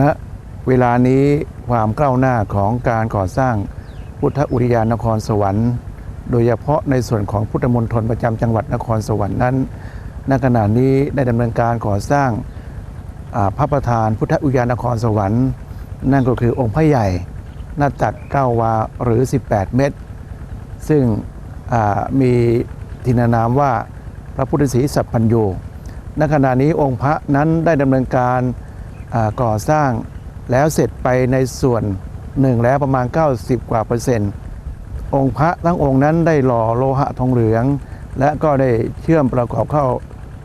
ณเวลานี้ความก้าวหน้าของการก่อสร้างพุทธอุทยานนครสวรรค์ โดยเฉพาะในส่วนของพุทธมณฑลประจำจังหวัดนครสวรรค์นั้นณขณะนี้ได้ดำเนินการก่อสร้างพระประธานพุทธอุทยานนครสวรรค์ นั่นก็คือองค์พระใหญ่หน้าตัก9วาหรือ 18 เมตร ซึ่งมีทินานามว่าพระพุทธศรีสัพพัญโยณขณะนี้องค์พระนั้นได้ดำเนินการ ก่อสร้างแล้วเสร็จไปในส่วนหนึ่งแล้วประมาณ 90 กว่าเปอร์เซ็นต์ องค์พระทั้งองค์นั้นได้หล่อโลหะทองเหลือง และก็ได้เชื่อมประกอบเข้า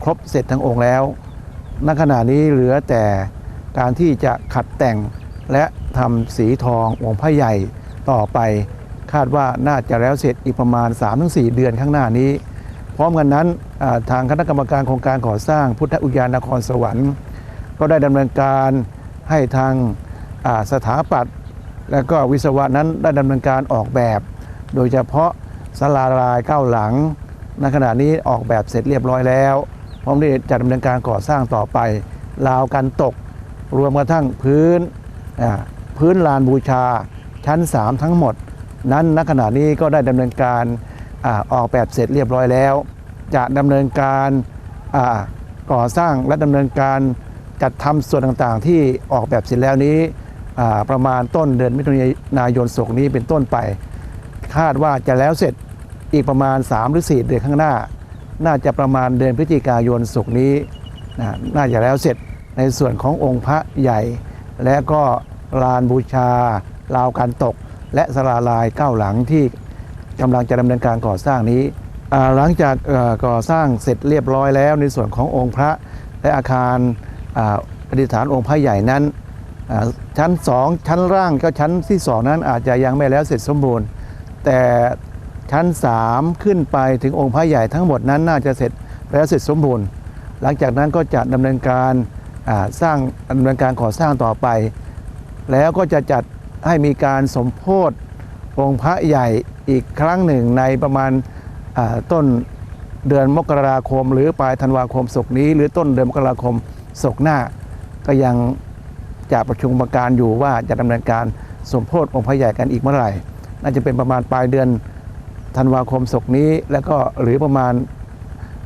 ครบเสร็จทั้งองค์แล้ว ณ ขณะนี้เหลือแต่การที่จะขัดแต่งและทำสีทององค์พระใหญ่ต่อไป คาดว่าน่าจะแล้วเสร็จอีกประมาณ 3-4 เดือนข้างหน้านี้ พร้อมกันนั้นทางคณะกรรมการโครงการก่อสร้างพุทธอุทยานนครสวรรค์ ก็ได้ดำเนินการให้ทางาสถาปัตย์และก็วิศวะนั้นได้ดำเนินการออกแบบ โดยเฉพาะศาลาลายเก้าหลังในขณะนี้ออกแบบเสร็จเรียบร้อยแล้วพร้อมที่จะดำเนินการก่อสร้างต่อไปราวกันตก รวมกระทั่งพื้นพื้นลานบูชาชั้น 3 ทั้งหมด นั้นณขณะนี้ก็ได้ดำเนินการอออกแบบเสร็จเรียบร้อยแล้ว จะดำเนินการก่อสร้างและดำเนินการ จัดทำส่วนต่างๆ ที่ออกแบบเสร็จแล้วนี้ประมาณต้นเดือนมิถุนายนศกนี้เป็นต้นไป คาดว่าจะแล้วเสร็จอีกประมาณ 3 หรือ 4 เดือนข้างหน้า น่าจะประมาณเดือนพฤศจิกายนศกนี้น่าจะแล้วเสร็จในส่วนขององค์พระใหญ่ และก็ลานบูชาลาวการตก และสลาลายเก้าหลังที่กำลังจะดำเนินการก่อสร้างนี้หลังจากก่อสร้างเสร็จเรียบร้อยแล้วในส่วนขององค์พระและอาคาร ประดิษฐานองค์พระใหญ่นั้นชั้น2ชั้นล่างก็ชั้นที่2นั้นอาจจะยังไม่แล้วเสร็จสมบูรณ์ แต่ชั้น3ขึ้นไปถึงองค์พระใหญ่ทั้งหมดนั้นน่าจะเสร็จแล้วเสร็จสมบูรณ์ หลังจากนั้นก็จะดำเนินการสร้างดำเนินการก่อสร้างต่อไป แล้วก็จะจัดให้มีการสมโพธิองค์พระใหญ่อีกครั้งหนึ่งในประมาณต้นเดือนมกราคม หรือปลายธันวาคมศกนี้ หรือต้นเดือนมกราคม ศกหน้า ก็ยังจะประชุมประการอยู่ว่าจะดำเนินการสมโพธิองค์พระใหญ่กันอีกเมื่อไหร่ น่าจะเป็นประมาณปลายเดือนธันวาคมศกนี้ แล้วก็หรือประมาณ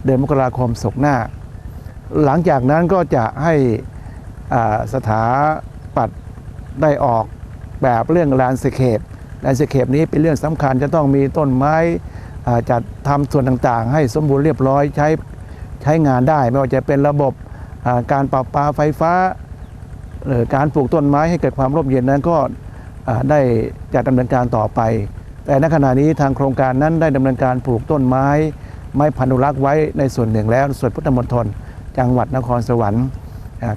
เดือนมกราคมศกหน้า หลังจากนั้นก็จะให้สถาปัตย์ได้ออกแบบเรื่องแลนสเคปแลนสเคปนี้เป็นเรื่องสำคัญจะต้องมีต้นไม้จัดทำส่วนต่างๆ ให้สมบูรณ์เรียบร้อยใช้ใช้งานได้ ไม่ว่าจะเป็นระบบ การปรับปาไฟฟ้าหรือการปลูกต้นไม้ให้เกิดความร่มเย็นนั้นก็ได้จะดำเนินการต่อไป แต่ณขณะนี้ทางโครงการนั้นได้ดำเนินการปลูกต้นไม้ ไม้พันธุรักษ์ไว้ในส่วนหนึ่งแล้วส่วนพุทธมณฑลจังหวัดนครสวรรค์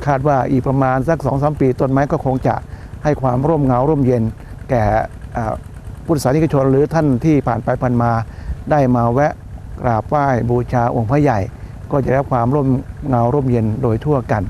คาดว่าอีกประมาณสัก2องสปี ต้นไม้ก็คงจะให้ความร่มเงาร่มเย็น แก่อ่าพุทธศาสนิกชนหรือท่านที่ผ่านไปผ่านมาได้มาแวะกราบไหว้บูชาองค์พระใหญ่ ก็จะได้รับความร่มเงาร่มเย็นโดยทั่วกัน